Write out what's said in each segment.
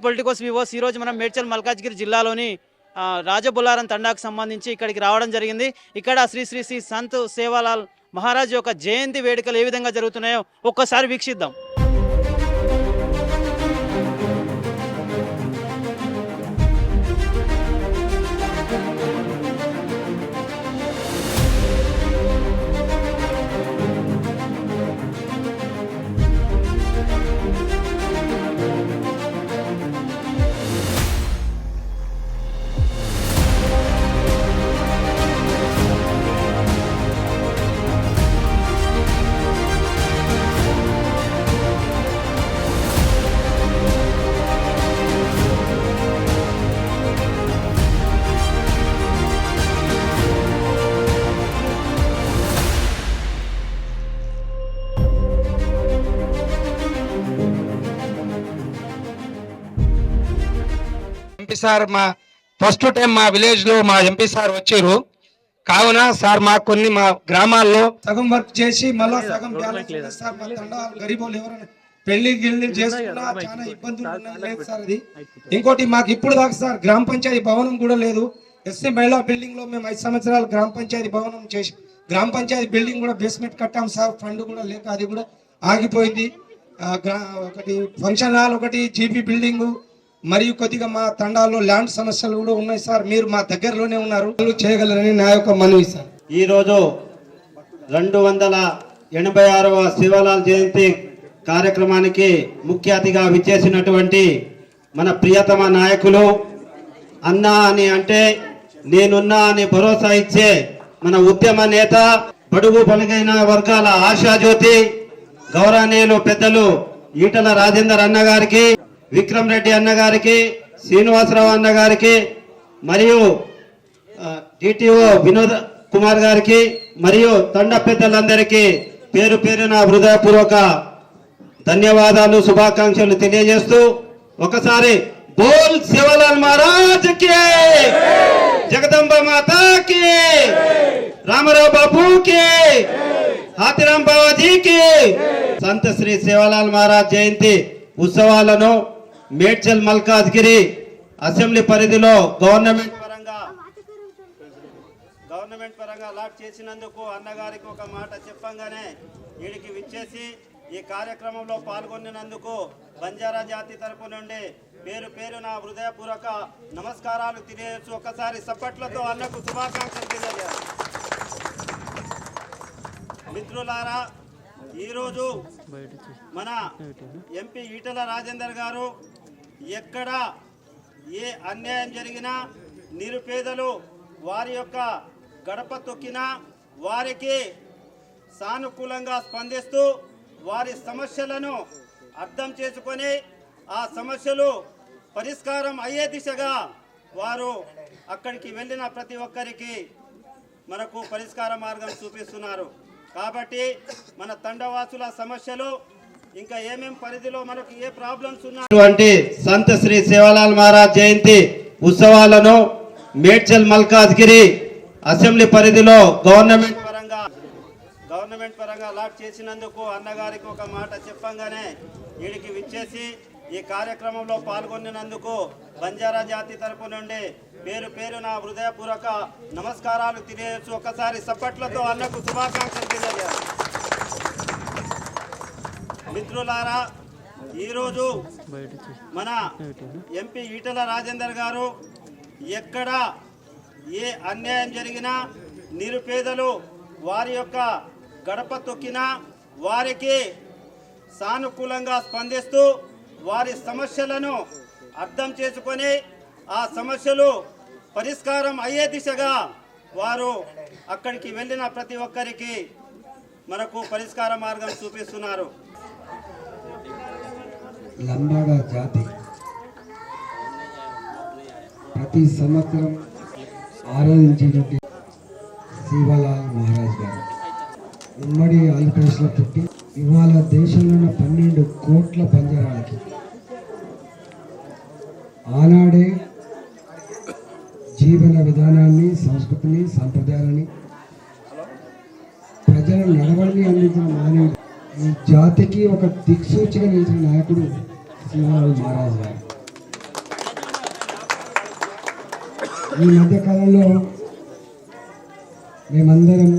Hi Politicos వివోస్ ఈరోజు మనం మేడ్చల్ మల్కాజ్గిరి జిల్లాలోని రాజబుల్లారం తండాకు సంబంధించి ఇక్కడికి రావడం జరిగింది. ఇక్కడ శ్రీ శ్రీ శ్రీ సంత్ సేవాలాల్ మహారాజ్ యొక్క జయంతి వేడుకలు ఏ విధంగా జరుగుతున్నాయో ఒక్కసారి వీక్షిద్దాం. ఎంపీ సార్ మా ఫస్ట్ టైం మా విలేజ్లో మా ఎంపీ సార్ వచ్చారు. కావున సార్ మా కొన్ని మా గ్రామాల్లో సగం వర్క్ చేసి మళ్ళా సగం గరీబోళ్ళు ఎవరైనా పెళ్ళి గిళ్ళి చేసుకున్నా చాలా ఇబ్బందులు లేదు సార్ అది. ఇంకోటి మాకు ఇప్పుడు దాకా సార్ గ్రామ పంచాయతీ భవనం కూడా లేదు. ఎస్సీ మహిళా బిల్డింగ్లో మేము ఐదు సంవత్సరాలు గ్రామ పంచాయతీ భవనం చేసి గ్రామ పంచాయతీ బిల్డింగ్ కూడా బేస్మెంట్ కట్టాం సార్ ఫండ్ కూడా లేక అది కూడా ఆగిపోయింది. ఒకటి ఫంక్షన్ హాల్ ఒకటి జీపీ బిల్డింగ్ మరియు కొద్దిగా మా తండాల్లో ల్యాండ్ సమస్యలు కూడా ఉన్నాయి సార్. మీరు మా దగ్గరలోనే ఉన్నారు. చేయగలరని నా యొక్క మనవి సార్. ఈరోజు రెండు వందల ఎనభై ఆరవ శివలాల్ జయంతి కార్యక్రమానికి ముఖ్య అతిథిగా విచ్చేసినటువంటి మన ప్రియతమ నాయకులు అన్నా అని అంటే నేనున్నా అని భరోసా ఇచ్చే మన ఉద్యమ నేత బడుగు బలిగైన వర్గాల ఆశాజ్యోతి గౌరవనీయులు పెద్దలు ఈటల రాజేందర్ అన్న గారికి విక్రమ్ రెడ్డి అన్నగారికి శ్రీనివాసరావు అన్నగారికి మరియు డిటిఓ వినోద్ కుమార్ గారికి మరియు తండ పెద్దలందరికీ పేరు పేరున హృదయపూర్వక ధన్యవాదాలు శుభాకాంక్షలు తెలియజేస్తూ ఒకసారి బోల్ శివలాల్ మహారాజ్కి జగదంబ మాతాకి రామారావు బాబుకి హాతిరాం బాబాజీకి సంత శ్రీ శివలాల్ మహారాజ్ జయంతి ఉత్సవాలను మేడ్చల్ మల్కాజ్గిరి అసెంబ్లీ పరిధిలో గవర్నమెంట్ పరంగా గవర్నమెంట్ పరంగా అలాట్ చేసినందుకు అన్నగారికి ఒక మాట చెప్పంగానే వీడికి విచ్చేసి ఈ కార్యక్రమంలో పాల్గొనినందుకు బంజారా జాతి తరపు నుండి పేరు పేరు నా హృదయపూర్వక నమస్కారాలు తెలియచ్చు ఒకసారి సప్పట్లతో అన్నకు శుభాకాంక్షలు తెలియజేయాలి. మిత్రులారా ఈరోజు మన ఎంపీ ఈటల రాజేందర్ గారు ఎక్కడ ఏ అన్యాయం జరిగినా నిరుపేదలు వారి యొక్క గడప తొక్కినా వారికి సానుకూలంగా స్పందిస్తూ వారి సమస్యలను అర్థం చేసుకొని ఆ సమస్యలు పరిష్కారం అయ్యే దిశగా వారు అక్కడికి వెళ్ళిన ప్రతి ఒక్కరికి మనకు పరిష్కార మార్గం చూపిస్తున్నారు. కాబట్టి మన తండవాసుల సమస్యలు ఇంకా ఏమేం పరిధిలో మనకు ఏ ప్రాబ్లమ్స్ ఉన్నటువంటి సంత శ్రీ సేవాలాల్ మహారాజ్ జయంతి ఉత్సవాలను మేడ్చల్ మల్కాజ్గిరి అసెంబ్లీ పరిధిలో గవర్నమెంట్ పరంగా గవర్నమెంట్ పరంగా అలాట్ చేసినందుకు అన్నగారికి ఒక మాట చెప్పంగానే వీడికి విచ్చేసి ఈ కార్యక్రమంలో పాల్గొన్నందుకు బంజారా జాతి తరపు నుండి పేరు పేరు నా హృదయపూర్వక నమస్కారాలు తెలియచ్చు ఒకసారి సప్పట్లతో అన్నకు శుభాకాంక్షలు తెలియజేయాలి. మిత్రులారా ఈరోజు మన ఎంపీ ఈటల రాజేందర్ గారు ఎక్కడ ఏ అన్యాయం జరిగినా నిరుపేదలు వారి యొక్క గడప తొక్కినా వారికి సానుకూలంగా స్పందిస్తూ వారి సమస్యలను అర్థం చేసుకొని ఆ సమస్యలు పరిష్కారం అయ్యే దిశగా వారు అక్కడికి వెళ్ళిన ప్రతి ఒక్కరికి మనకు పరిష్కార మార్గం చూపిస్తున్నారు. లంబాడ జాతి. ప్రతి సంవత్సరం ఆరాధించేటువంటి శివలాల్ మహారాజ్ గారు. ఉమ్మడి ఆంధ్రప్రదేశ్లో పుట్టి ఇవాళ దేశంలోని పన్నెండు కోట్ల పంజరాలకి ఆనాడే జీవన విధానాన్ని సంస్కృతిని సంప్రదాయాలని ప్రజల నడవడిని అందించిన మానవుడు ఈ జాతికి ఒక దిక్సూచిగా నిలిచిన నాయకుడు శ్రీరాములు మహారాజు గారు. ఈ మధ్యకాలంలో మేమందరం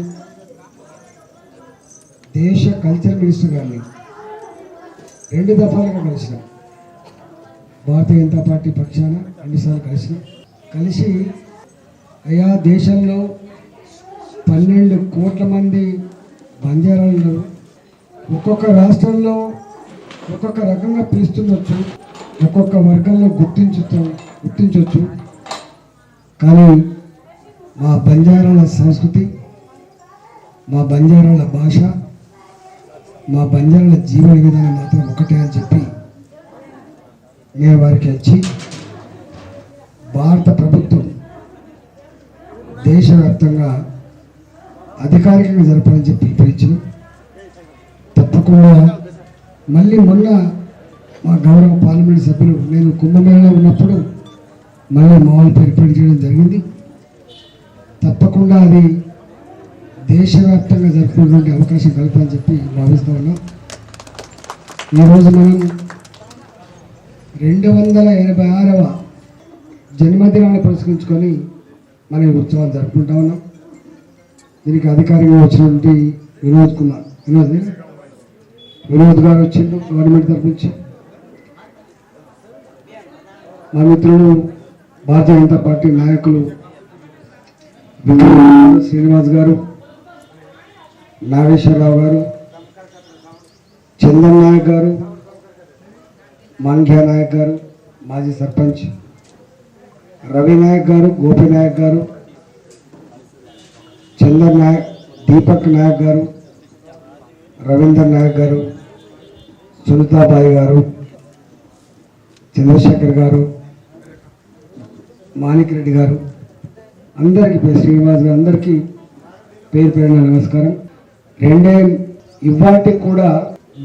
దేశ కల్చర్ మినిస్టర్ గారిని రెండు దఫాలుగా కలిసినాం. భారతీయ జనతా పార్టీ పక్షాన రెండుసార్లు కలిసినాం. కలిసి అయా దేశంలో పన్నెండు కోట్ల మంది బంజారాలు ఒక్కొక్క రాష్ట్రంలో ఒక్కొక్క రకంగా పిలుస్తుండొచ్చు ఒక్కొక్క వర్గంలో గుర్తించు గుర్తించవచ్చు కానీ మా బంజారాల సంస్కృతి మా బంజారాల భాష మా బంజారాల జీవన విధానం మాత్రం ఒకటే అని చెప్పి నేను వారికి వచ్చి భారత ప్రభుత్వం దేశవ్యాప్తంగా అధికారికంగా జరపాలని చెప్పి పిలిపించిన. తప్పకుండా మళ్ళీ మొన్న మా గౌరవ పార్లమెంట్ సభ్యులు నేను కుంభమేళలో ఉన్నప్పుడు మళ్ళీ మామూలు ఏర్పాటు చేయడం జరిగింది. తప్పకుండా అది దేశవ్యాప్తంగా జరుపుకునేటువంటి అవకాశం కలపాలని చెప్పి భావిస్తూ ఉన్నాం. ఈరోజు మనం రెండు వందల ఎనభై ఆరవ జన్మదినాన్ని పురస్కరించుకొని మనం ఈ ఉత్సవాలు జరుపుకుంటా ఉన్నాం. దీనికి అధికారికంగా వచ్చినటువంటి వినోద్ కుమార్. వినోద్ వినోద్ గారు వచ్చిండు గవర్నమెంట్ తరఫు నుంచి. మా మిత్రులు భారతీయ జనతా పార్టీ నాయకులు శ్రీనివాస్ గారు నాగేశ్వరరావు గారు చందన్ నాయక్ గారు మాన్ఘ్యా నాయక్ గారు మాజీ సర్పంచ్ రవి నాయక్ గారు గోపి నాయక్ గారు చందర్ నాయక్ దీపక్ నాయక్ గారు రవీందర్ నాయక్ గారు సునీతాబాయి గారు చంద్రశేఖర్ గారు మాణిక్ రెడ్డి గారు అందరికీ పేరు శ్రీనివాస్ గారు అందరికీ పేరు పేరున నమస్కారం. రెండే ఇవాటికి కూడా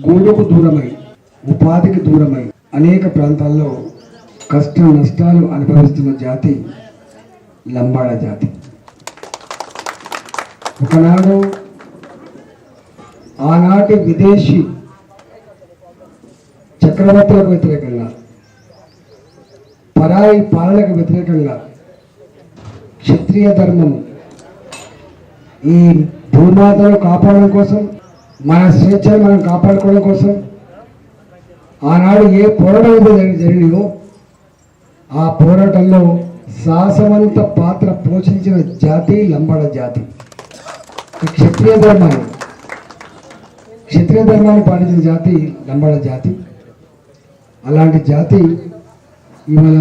గూడుకు దూరమై ఉపాధికి దూరమై అనేక ప్రాంతాల్లో కష్ట నష్టాలు అనుభవిస్తున్న జాతి లంబాడ జాతి. ఒకనాడు ఆనాటి విదేశీ చక్రవర్తులకు వ్యతిరేకంగా. పరాయి పాలనకు వ్యతిరేకంగా క్షత్రియ ధర్మం ఈ భూమాతను కాపాడడం కోసం మన స్వేచ్ఛను మనం కాపాడుకోవడం కోసం ఆనాడు ఏ పోరాటం జరిగినాయో ఆ పోరాటంలో సాహసవంత పాత్ర పోషించిన జాతి లంబాడ జాతి. క్షత్రియ ధర్మాన్ని క్షత్రియ ధర్మాన్ని పాటించిన జాతి లంబాడ జాతి. అలాంటి జాతి ఇవాళ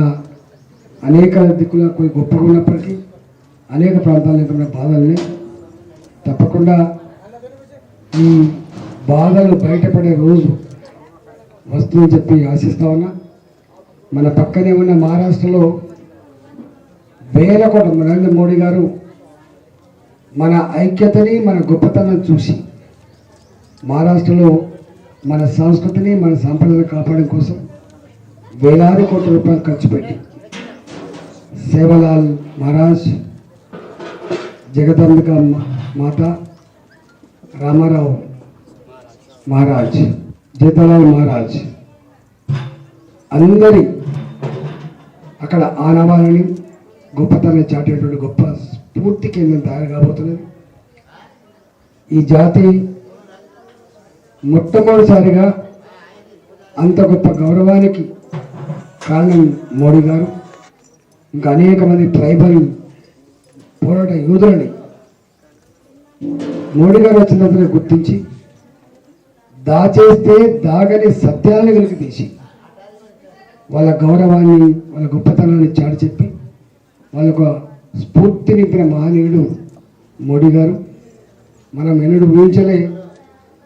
అనేక దిక్కుల కొన్ని గొప్పగా ఉన్నప్పటికీ అనేక ప్రాంతాల్లో ఉన్న బాధల్ని తప్పకుండా ఈ బాధలు బయటపడే రోజు వస్తుందని చెప్పి ఆశిస్తా ఉన్నా. మన పక్కనే ఉన్న మహారాష్ట్రలో వేల కోట నరేంద్ర మోడీ గారు మన ఐక్యతని మన గొప్పతనం చూసి మహారాష్ట్రలో మన సంస్కృతిని మన సాంప్రదాయం కాపాడడం కోసం వేలాది కోట్ల రూపాయలు ఖర్చు పెట్టి. సేవలాల్ మహారాజ్ జగదంబిక మాత రామారావు మహారాజ్ జీతలాల్ మహారాజ్. అందరి అక్కడ ఆనవాలని గొప్పతనం చాటేటువంటి గొప్ప స్ఫూర్తి కేంద్రం తయారు కాబోతున్నది. ఈ జాతి మొట్టమొదటిసారిగా అంత గొప్ప గౌరవానికి కారణం మోడీ గారు ఇంకా అనేక మంది ట్రైబల్ పోరాట యోధులని మోడీ గారు వచ్చిన గుర్తించి దాచేస్తే దాగని సత్యాన్ని వెలికి తీసి వాళ్ళ గౌరవాన్ని వాళ్ళ గొప్పతనాన్ని చాటి చెప్పి వాళ్ళకు స్ఫూర్తినింపిన మహనీయుడు మోడీ గారు. మనం ఎన్నడూ ఊహించలే.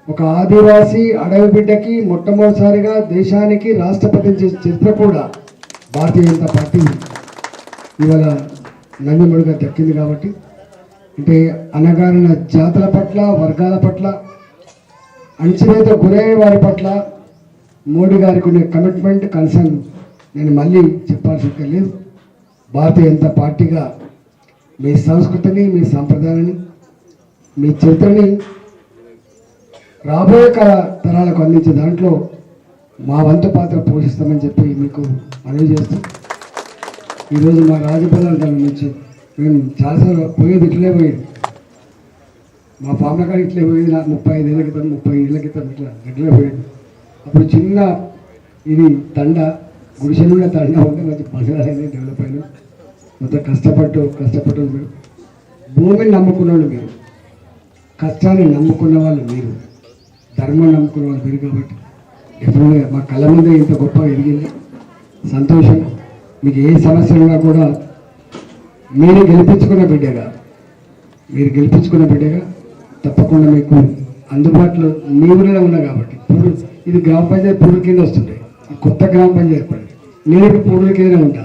ఒక ఆదివాసీ అడవి బిడ్డకి మొట్టమొదటిసారిగా దేశానికి రాష్ట్రపతి చేసే చరిత్ర కూడా భారతీయ జనతా పార్టీ ఇవాళ నందిమడిగా దక్కింది కాబట్టి. అంటే అనగారిన జాతుల పట్ల వర్గాల పట్ల అణచివేత గురయ్యే వారి పట్ల మోడీ గారికి ఉండే కమిట్మెంట్ కన్సర్న్ నేను మళ్ళీ చెప్పాల్సి లేదు. భారతీయ జనతా పార్టీగా మీ సంస్కృతిని మీ సంప్రదాయాన్ని మీ చరిత్రని రాబోయే కాల తరాలకు అందించే దాంట్లో మా వంతు పాత్ర పోషిస్తామని చెప్పి మీకు మనవి చేస్తూ ఈరోజు మా రాజభవన్ దాని నుంచి మేము చాలాసార్లు పోయేది ఇట్లే పోయేది మా పాపల కాడ ఇట్లే పోయేది నాకు ముప్పై ఐదు ఏళ్ళ క్రితం ముప్పై ఏళ్ళ క్రితం ఇట్లా ఇట్లే పోయేది అప్పుడు చిన్న ఇది తండ గుడిసె కూడా తండ ఉంటే మంచి పసరాలని డెవలప్ అయినా. మొత్తం కష్టపడ్డు కష్టపడ్డు. మీరు భూమిని నమ్ముకున్న వాళ్ళు మీరు కష్టాన్ని నమ్ముకున్న వాళ్ళు మీరు. ధర్మం నమ్ముకున్న వాళ్ళు మీరు కాబట్టి. ఎప్పుడు మా కళ్ళ ముందే ఇంత గొప్ప ఎదిగింది. సంతోషం. మీకు ఏ సమస్య ఉన్నా కూడా మీరు గెలిపించుకున్న బిడ్డగా. మీరు గెలిపించుకున్న బిడ్డగా తప్పకుండా మీకు అందుబాటులో మీ ఊరిలో ఉన్నా కాబట్టి. పూర్వ ఇది గ్రామ పంచాయతీ పూర్వ కింద వస్తుండే. కొత్త గ్రామ పంచాయతీ పడి నేను ఇప్పుడు పూర్వ కిందనే ఉంటా.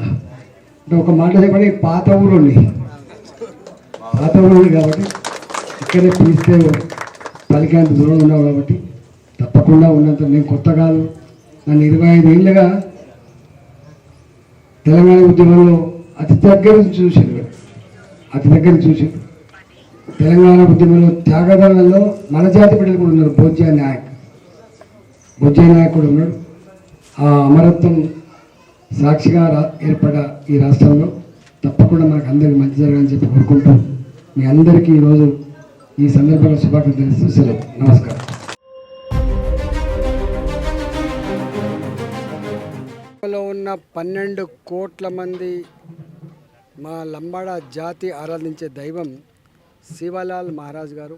అంటే ఒక మాట చెప్పండి పాత ఊరు ఉంది. పాత ఊరు ఉంది కాబట్టి ఇక్కడే పిలిస్తే పలికేంత దూరం ఉన్నావు కాబట్టి తప్పకుండా ఉన్నంత నేను కొత్త కాదు. నన్ను ఇరవై ఐదు ఏళ్ళుగా తెలంగాణ ఉద్యమంలో అతి దగ్గర చూసారు చూశాను అతి దగ్గర చూసారు తెలంగాణ ఉద్యమంలో త్యాగదానంలో మన జాతి బిడ్డలు కూడా ఉన్నారు. భోజ్యా నాయక్. భోజ్యా నాయక్ కూడా ఉన్నాడు. ఆ అమరత్వం సాక్షిగా రా- ఏర్పడ ఈ రాష్ట్రంలో తప్పకుండా మనకు అందరికి మంచి జరగాలని చెప్పి కోరుకుంటూ మీ అందరికీ ఈరోజు ఈ సందర్భంగా శుభాకాంక్షలు తెలుస్తూ సెలవు. నమస్కారం. ఉన్న పన్నెండు కోట్ల మంది మా లంబాడ జాతి ఆరాధించే దైవం శివలాల్ మహారాజ్ గారు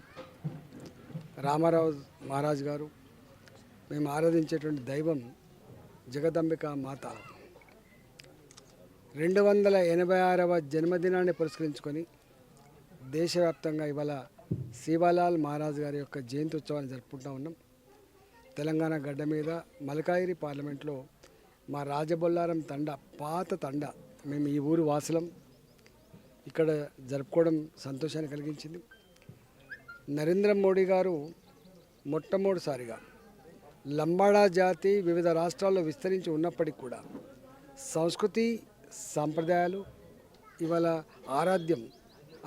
రామారావు మహారాజ్ గారు మేము ఆరాధించేటువంటి దైవం జగదంబిక మాత. రెండు వందల ఎనభై ఆరవ జన్మదినాన్ని పురస్కరించుకొని దేశవ్యాప్తంగా ఇవాళ శివాలాల్ మహారాజ్ గారి యొక్క జయంతి ఉత్సవాన్ని జరుపుకుంటూ ఉన్నాం. తెలంగాణ గడ్డ మీద మలకాయిరి పార్లమెంట్లో మా రాజబొల్లారం తండ పాత తండ మేము ఈ ఊరు వాసులం. ఇక్కడ జరుపుకోవడం సంతోషాన్ని కలిగించింది. నరేంద్ర మోడీ గారు మొట్టమొదటిసారిగా లంబాడా జాతి వివిధ రాష్ట్రాల్లో విస్తరించి ఉన్నప్పటికీ కూడా సంస్కృతి సాంప్రదాయాలు ఇవాళ ఆరాధ్యం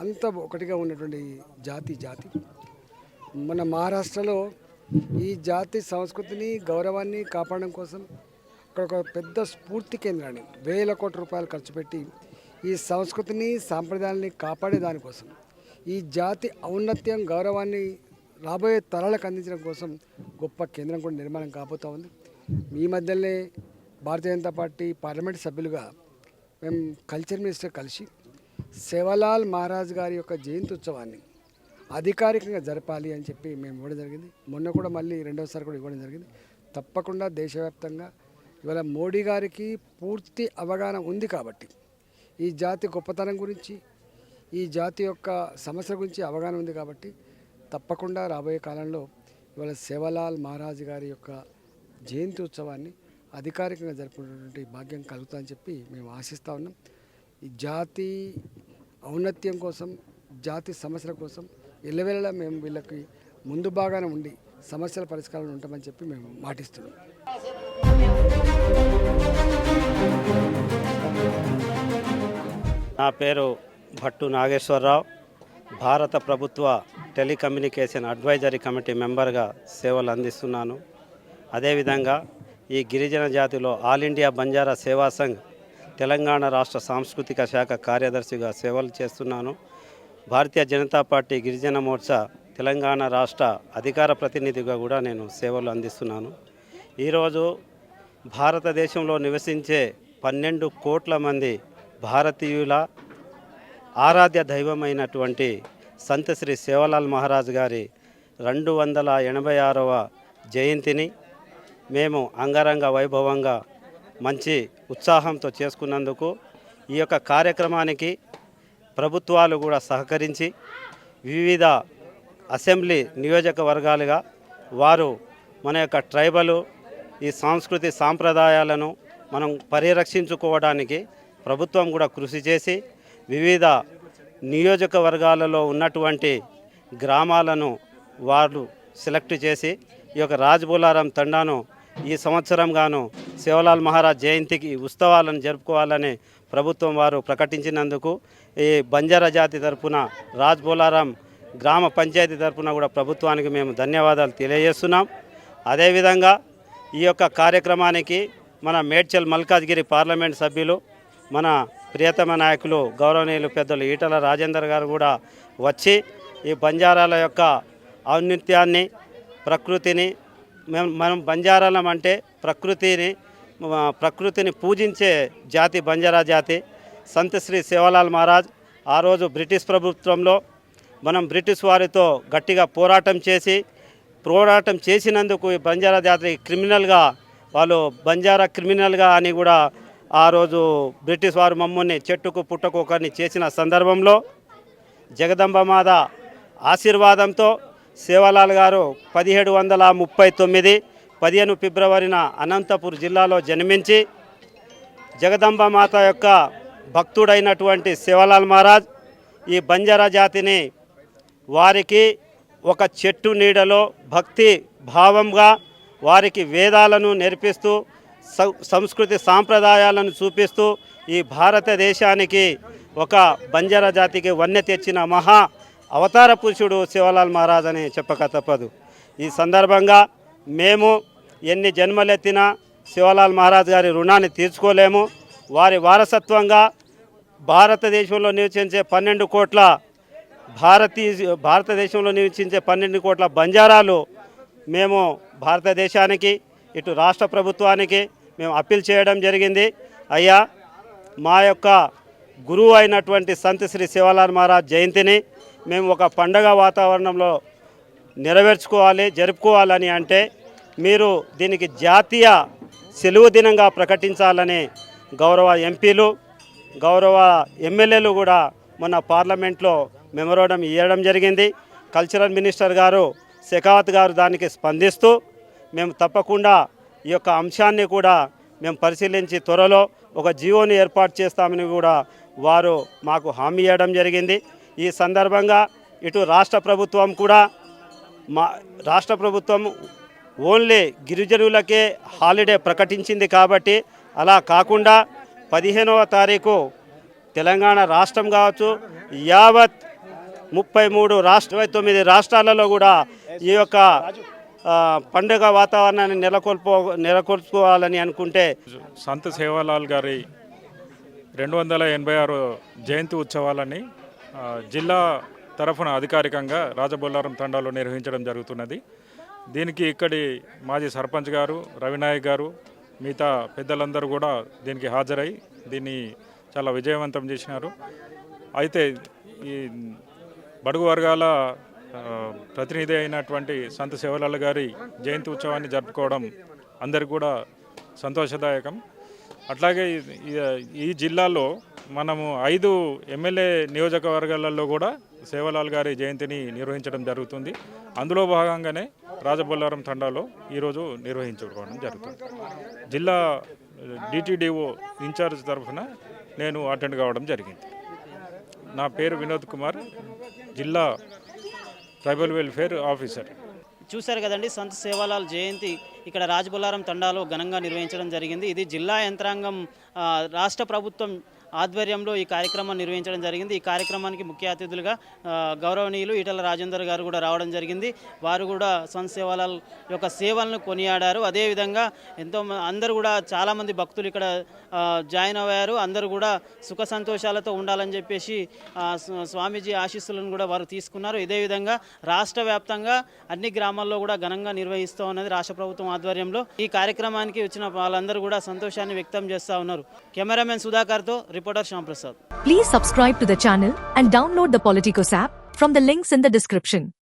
అంత ఒకటిగా ఉన్నటువంటి జాతి జాతి. మన మహారాష్ట్రలో ఈ జాతి సంస్కృతిని గౌరవాన్ని కాపాడడం కోసం అక్కడ ఒక పెద్ద స్ఫూర్తి కేంద్రాన్ని వేల కోట్ల రూపాయలు ఖర్చు పెట్టి ఈ సంస్కృతిని సాంప్రదాయాల్ని కాపాడే దానికోసం ఈ జాతి ఔన్నత్యం గౌరవాన్ని రాబోయే తరాలకు అందించడం కోసం గొప్ప కేంద్రం కూడా నిర్మాణం కాబోతూ ఉంది. ఈ మధ్యనే భారతీయ జనతా పార్టీ పార్లమెంట్ సభ్యులుగా మేము కల్చర్ మినిస్టర్ కలిసి సేవలాల్ మహారాజ్ గారి యొక్క జయంతి ఉత్సవాన్ని అధికారికంగా జరపాలి అని చెప్పి మేము ఇవ్వడం జరిగింది. మొన్న కూడా మళ్ళీ రెండవసారి కూడా ఇవ్వడం జరిగింది. తప్పకుండా దేశవ్యాప్తంగా ఇవాళ మోడీ గారికి పూర్తి అవగాహన ఉంది కాబట్టి ఈ జాతి గొప్పతనం గురించి ఈ జాతి యొక్క సమస్య గురించి అవగాహన ఉంది కాబట్టి తప్పకుండా రాబోయే కాలంలో ఇవాళ సేవలాల్ మహారాజ్ గారి యొక్క జయంతి ఉత్సవాన్ని అధికారికంగా జరుపుకునేటువంటి భాగ్యం కలుగుతుందని చెప్పి మేము ఆశిస్తూ ఉన్నాం. ఈ జాతి ఔన్నత్యం కోసం జాతి సమస్యల కోసం ఎల్లవేళలా మేము వీళ్ళకి ముందు బాగానే ఉండి సమస్యల పరిష్కారంలో ఉంటామని చెప్పి మేము మాటిస్తున్నాం. నా పేరు భట్టు నాగేశ్వరరావు. భారత ప్రభుత్వ టెలికమ్యూనికేషన్ అడ్వైజరీ కమిటీ మెంబర్గా సేవలు అందిస్తున్నాను. అదేవిధంగా ఈ గిరిజన జాతిలో ఆల్ ఇండియా బంజారా సేవా సంఘ్ తెలంగాణ రాష్ట్ర సాంస్కృతిక శాఖ కార్యదర్శిగా సేవలు చేస్తున్నాను. భారతీయ జనతా పార్టీ గిరిజన మోర్చా తెలంగాణ రాష్ట్ర అధికార ప్రతినిధిగా కూడా నేను సేవలు అందిస్తున్నాను. ఈరోజు భారతదేశంలో నివసించే పన్నెండు కోట్ల మంది భారతీయుల ఆరాధ్య దైవమైనటువంటి సంత శ్రీ సేవలాల్ మహారాజ్ గారి రెండు వందల ఎనభై ఆరవ జయంతిని మేము అంగరంగ వైభవంగా మంచి ఉత్సాహంతో చేసుకున్నందుకు ఈ యొక్క కార్యక్రమానికి ప్రభుత్వాలు కూడా సహకరించి వివిధ అసెంబ్లీ నియోజకవర్గాలుగా వారు మన యొక్క ట్రైబలు ఈ సాంస్కృతి సాంప్రదాయాలను మనం పరిరక్షించుకోవడానికి ప్రభుత్వం కూడా కృషి చేసి వివిధ నియోజకవర్గాలలో ఉన్నటువంటి గ్రామాలను వాళ్ళు సెలెక్ట్ చేసి ఈ యొక్క రాజ్బులారం తండాను ఈ సంవత్సరం గాను శివలాల్ మహారాజ్ జయంతికి ఉత్సవాలను జరుపుకోవాలని ప్రభుత్వం వారు ప్రకటించినందుకు ఈ బంజారా జాతి తరపున రాజ్ బోలారాం గ్రామ పంచాయతీ తరపున కూడా ప్రభుత్వానికి మేము ధన్యవాదాలు తెలియజేస్తున్నాం. అదేవిధంగా ఈ యొక్క కార్యక్రమానికి మన మేడ్చల్ మల్కాజ్గిరి పార్లమెంట్ సభ్యులు మన ప్రియతమ నాయకులు గౌరవనీయులు పెద్దలు ఈటల రాజేందర్ గారు కూడా వచ్చి ఈ బంజారాల యొక్క ఔన్నత్యాన్ని ప్రకృతిని మనం బంజారాలం అంటే ప్రకృతిని ప్రకృతిని పూజించే జాతి బంజారా జాతి. సంత శ్రీ సేవలాల్ మహారాజ్ ఆ రోజు బ్రిటిష్ ప్రభుత్వంలో మనం బ్రిటిష్ వారితో గట్టిగా పోరాటం చేసి పోరాటం చేసినందుకు ఈ బంజారా జాతి క్రిమినల్గా వాళ్ళు బంజారా క్రిమినల్గా అని కూడా ఆ రోజు బ్రిటిష్ వారు మమ్మల్ని చెట్టుకు పుట్టకు ఒకరిని చేసిన సందర్భంలో జగదంబ మాత ఆశీర్వాదంతో సేవలాల్ గారు పదిహేడు వందల ముప్పై తొమ్మిది పదిహేను ఫిబ్రవరిన అనంతపూర్ జిల్లాలో జన్మించి జగదంబ మాత యొక్క భక్తుడైనటువంటి శివలాల్ మహారాజ్ ఈ బంజారా జాతిని వారికి ఒక చెట్టు నీడలో భక్తి భావంగా వారికి వేదాలను నేర్పిస్తూ సంస్కృతి సాంప్రదాయాలను చూపిస్తూ ఈ భారతదేశానికి ఒక బంజారా జాతికి వన్నె తెచ్చిన మహా అవతార పురుషుడు శివలాల్ మహారాజ్ అని చెప్పక తప్పదు. ఈ సందర్భంగా మేము ఎన్ని జన్మలెత్తినా శివలాల్ మహారాజ్ గారి రుణాన్ని తీర్చుకోలేము. వారి వారసత్వంగా భారతదేశంలో నివసించే పన్నెండు కోట్ల భారతీయ భారతదేశంలో నివసించే పన్నెండు కోట్ల బంజారాలు మేము భారతదేశానికి ఇటు రాష్ట్ర ప్రభుత్వానికి మేము అప్పీల్ చేయడం జరిగింది. అయ్యా మా యొక్క గురువు అయినటువంటి సంత శ్రీ శివలాల్ మహారాజ్ జయంతిని మేము ఒక పండగ వాతావరణంలో నెరవేర్చుకోవాలి జరుపుకోవాలని అంటే మీరు దీనికి జాతీయ సెలవు దినంగా ప్రకటించాలని గౌరవ ఎంపీలు గౌరవ ఎమ్మెల్యేలు కూడా మొన్న పార్లమెంట్లో మెమరోడం ఇవ్వడం జరిగింది. కల్చరల్ మినిస్టర్ గారు శెఖావత్ గారు దానికి స్పందిస్తూ మేము తప్పకుండా ఈ యొక్క అంశాన్ని కూడా మేము పరిశీలించి త్వరలో ఒక జీవోని ఏర్పాటు చేస్తామని కూడా వారు మాకు హామీ ఇవ్వడం జరిగింది. ఈ సందర్భంగా ఇటు రాష్ట్ర ప్రభుత్వం కూడా మా రాష్ట్ర ప్రభుత్వం ఓన్లీ గిరిజనులకే హాలిడే ప్రకటించింది కాబట్టి అలా కాకుండా పదిహేనవ తారీఖు తెలంగాణ రాష్ట్రం కావచ్చు యావత్ ముప్పై మూడు రాష్ట్ర తొమ్మిది రాష్ట్రాలలో కూడా ఈ యొక్క పండుగ వాతావరణాన్ని నెలకొల్పో నెలకొల్పుకోవాలని అనుకుంటే సంత సేవాలాల్ గారి రెండు వందల ఎనభై ఆరు జయంతి ఉత్సవాలని జిల్లా తరఫున అధికారికంగా రాజబొల్లారం తండాలో నిర్వహించడం జరుగుతున్నది. దీనికి ఇక్కడి మాజీ సర్పంచ్ గారు రవినాయక్ గారు మిగతా పెద్దలందరూ కూడా దీనికి హాజరై దీన్ని చాలా విజయవంతం చేసినారు. అయితే ఈ బడుగు వర్గాల ప్రతినిధి అయినటువంటి సంత శివలాల్ గారి జయంతి ఉత్సవాన్ని జరుపుకోవడం అందరికి కూడా సంతోషదాయకం. అట్లాగే ఈ- ఈ జిల్లాలో మనము ఐదు ఎమ్మెల్యే నియోజకవర్గాలలో కూడా సేవలాల్ గారి జయంతిని నిర్వహించడం జరుగుతుంది. అందులో భాగంగానే రాజబొల్లారం తండాలో ఈరోజు నిర్వహించుకోవడం జరుగుతుంది. జిల్లా డిటిడిఓ ఇన్ఛార్జ్ తరఫున నేను అటెండ్ కావడం జరిగింది. నా పేరు వినోద్ కుమార్ జిల్లా ట్రైబల్ వెల్ఫేర్ ఆఫీసర్. చూశారు కదండి సంత సేవాలాల్ జయంతి ఇక్కడ రాజబొల్లారం తండాలో ఘనంగా నిర్వహించడం జరిగింది. ఇది జిల్లా యంత్రాంగం రాష్ట్ర ప్రభుత్వం ఆధ్వర్యంలో ఈ కార్యక్రమం నిర్వహించడం జరిగింది. ఈ కార్యక్రమానికి ముఖ్య అతిథులుగా గౌరవనీయులు ఈటల రాజేందర్ గారు కూడా రావడం జరిగింది. వారు కూడా సంత్ యొక్క సేవలను కొనియాడారు. అదేవిధంగా ఎంతో మ- అందరూ కూడా చాలామంది భక్తులు ఇక్కడ జాయిన్ అయ్యారు. అందరూ కూడా సుఖ సంతోషాలతో ఉండాలని చెప్పేసి స్వామీజీ ఆశీస్సులను కూడా వారు తీసుకున్నారు. ఇదే విధంగా రాష్ట్ర వ్యాప్తంగా అన్ని గ్రామాల్లో కూడా ఘనంగా నిర్వహిస్తూ ఉన్నది రాష్ట్ర ప్రభుత్వం ఆధ్వర్యంలో. ఈ కార్యక్రమానికి వచ్చిన వాళ్ళందరూ కూడా సంతోషాన్ని వ్యక్తం చేస్తూ ఉన్నారు. కెమెరామెన్ సుధాకర్తో Reporter Shyam Prasad. Please subscribe to the channel and download the Politicos app from the links in the description.